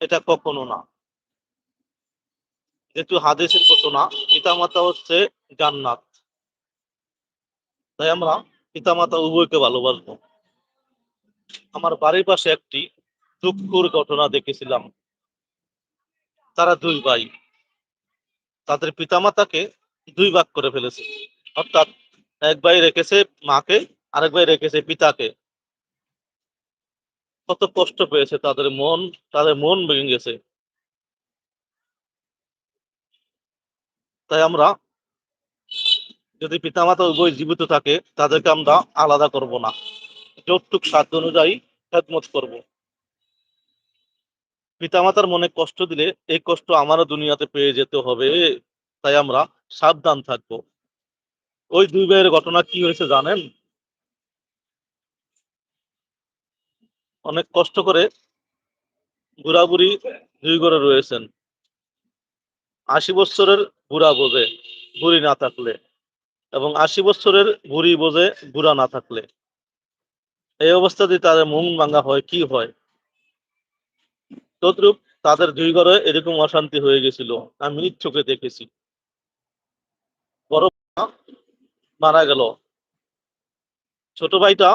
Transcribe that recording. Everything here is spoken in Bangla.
এটা কখনো না। যেহেতু হাদিসের ঘটনা পিতামাতা হচ্ছে জান্নাত। তাই আমরা পিতামাতা উভয়কে ভালোবাসবো। আমার বাড়ির পাশে একটি দুঃখর ঘটনা দেখেছিলাম। তারা দুই ভাই। তাদের পিতামাতাকে দুই ভাগ করে ফেলেছে। অর্থাৎ এক ভাই রেখেছে মাকে, আরেক ভাই রেখেছে পিতাকে। কত কষ্ট পেয়েছে, তাদের মন তাদের মন ভেঙে গেছে। তাই আমরা যদি পিতামাতা উভয় জীবিত থাকে, তাদেরকে আমরা আলাদা করব না। যৌতুক, সাধ্য অনুযায়ী খেদমত করব। পিতামাতার মনে কষ্ট দিলে এই কষ্ট আমারও দুনিয়াতে পেয়ে যেতে হবে, তাই আমরা সাবধান থাকব। ওই দুই ভাইয়ের ঘটনা কি হয়েছে জানেন? অনেক কষ্ট করে বুড়া বুড়ি দুই ঘরে রয়েছেন। আশি বছরের বুড়া বোঝে, বুড়ি না থাকলে এবং আশি বছরের বুড়ি বোঝে, বুড়া না থাকলে। এই অবস্থাতে তাদের মন ভাঙা হয়, কি হয়? তদ্রুপ তাদের দুই ঘরে এরকম অশান্তি হয়ে গেছিল, আমি চোখে দেখেছি। বড় মারা গেল। ছোট ভাইটা